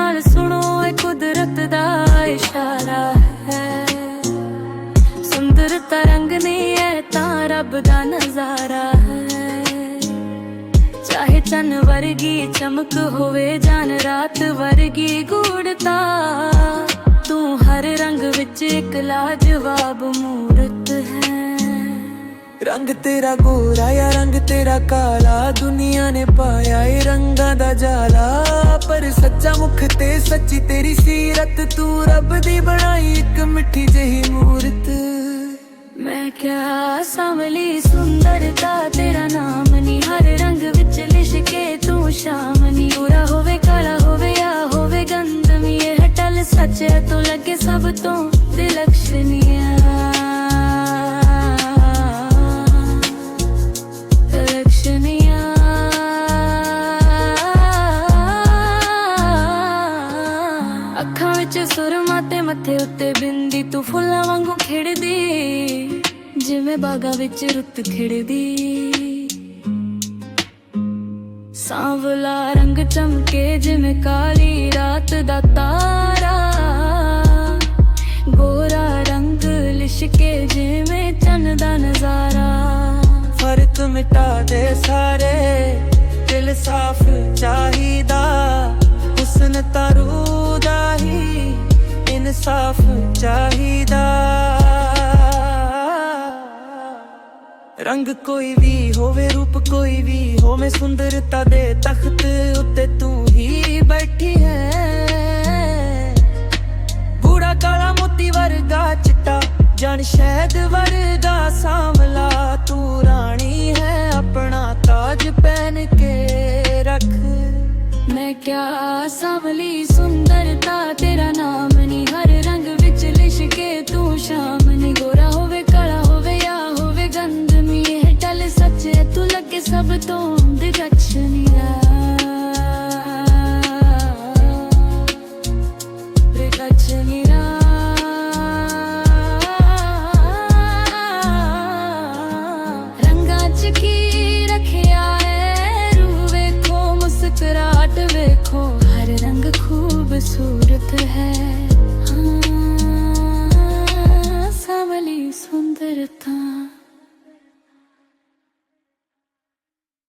ਨਾਲ ਸੁਣੋ, ਇਹ ਕੁਦਰਤ ਦਾ ਇਸ਼ਾਰਾ ਹੈ। ਸੁੰਦਰ ਤਰੰਗ ਨੇ ਇਹ ਤਾਂ ਰੱਬ ਦਾ ਨਜ਼ਾਰਾ ਹੈ। ਚਾਹੇ ਚੰਨ ਵਰਗੀ ਚਮਕ ਹੋਵੇ, ਜਾਨ ਰਾਤ ਵਰਗੀ ਗੂੜਤਾ। ਤੂੰ ਹਰ ਰੰਗ ਵਿੱਚ ਇੱਕ ਲਾਜਵਾਬ ਮੂਰਤ ਹੈ। ਰੰਗ ਤੇਰਾ ਗੋਰਾ ਯਾ ਰੰਗ ਤੇਰਾ ਕਾਲਾ। ਦੁਨੀਆ ਨੇ ਪਾਇਆ ਏ ਰੰਗਾਂ ਦਾ ਜਾਲਾ। ਪਰ ਮੁਖ ਤੇ ਸੱਚੀ ਤੇਰੀ ਸੀਰਤ, ਤੂੰ ਰੱਬ ਦੀ ਬਣਾਈ ਇੱਕ ਮਿੱਠੀ ਜਿਹੀ ਮੂਰਤ। ਮੈਂ ਕਿਆ ਸਾਵਲੀ ਸੁੰਦਰਤਾ ਤੇਰਾ ਨਾਮ ਨਹੀਂ ਹਰ ਰੰਗ ਵਿੱਚ ਲਿਸ਼ਕੇ ਤੂੰ ਸ਼ਾਮ ਨਹੀਂ ਉਰਾ ਹੋਵੇ, ਕਾਲਾ ਹੋਵੇ, ਆ ਹੋਵੇ ਗੰਦਮੀ ਇਹ ਟਲ ਸੱਚ ਤੂੰ ਲੱਗੇ ਸਭ ਤੋਂ ਦਿਲਕਸ਼ਨੀਆ ਦਿਲਕਸ਼ਨੀਆ ਮੱਥੇ ਉੱਤੇ ਬਿੰਦੀ, ਤੂੰ ਫੁੱਲਾਂ ਵਾਂਗੂ ਖਿੜਦੀ। ਜਿਵੇਂ ਬਾਗਾਂ ਵਿੱਚ ਰੁੱਤ ਖਿੜਦੀ। ਸਾਂਵਲਾ ਰੰਗ ਚਮਕੇ, ਜਿਵੇਂ ਕਾਲੀ ਰਾਤ ਦਾ ਤਾਰਾ। ਗੋਰਾ ਰੰਗ ਲਿਸ਼ਕੇ, ਜਿਵੇਂ ਚੰਨ ਦਾ ਨਜ਼ਾਰਾ। ਫਰਤ ਮਿਟਾ ਦੇ ਸਾਰੇ। ਇਨਸਾਫ ਚਾਹੀਦਾ। ਰੰਗ ਕੋਈ ਵੀ ਹੋਵੇ, ਰੂਪ ਕੋਈ ਵੀ ਹੋਵੇ, ਸੁੰਦਰਤਾ ਦੇ ਤਖਤ ਉੱਤੇ ਤੂੰ ਹੀ ਬੈਠੀ ਹੈ। ਬੂੜਾ ਕਾਲਾ ਮੋਤੀ ਵਰਗਾ ਚਿੱਟਾ, ਜਨ ਸ਼ਹਿਦ ਵਰਗਾ ਸਾਂਵਲਾ, ਤੂੰ ਰਾਣੀ ਹੈ ਆਪਣਾ ਤਾਜ ਪਹਿਨ ਕੇ ਰੱਖ। ਮੈਂ ਕਿਆ ਸਾਵਲੀ ਲੱਗੇ ਸਭ ਤੋਂ ਦਿਗਛਨੀਆ ਦਿਗਛਨੀਆ ਰੰਗਾਂ ਚ ਕੀ ਰੱਖਿਆ ਏ ਰੂਹ ਵੇਖੋ ਮੁਸਕਰਾਟ ਵੇਖੋ।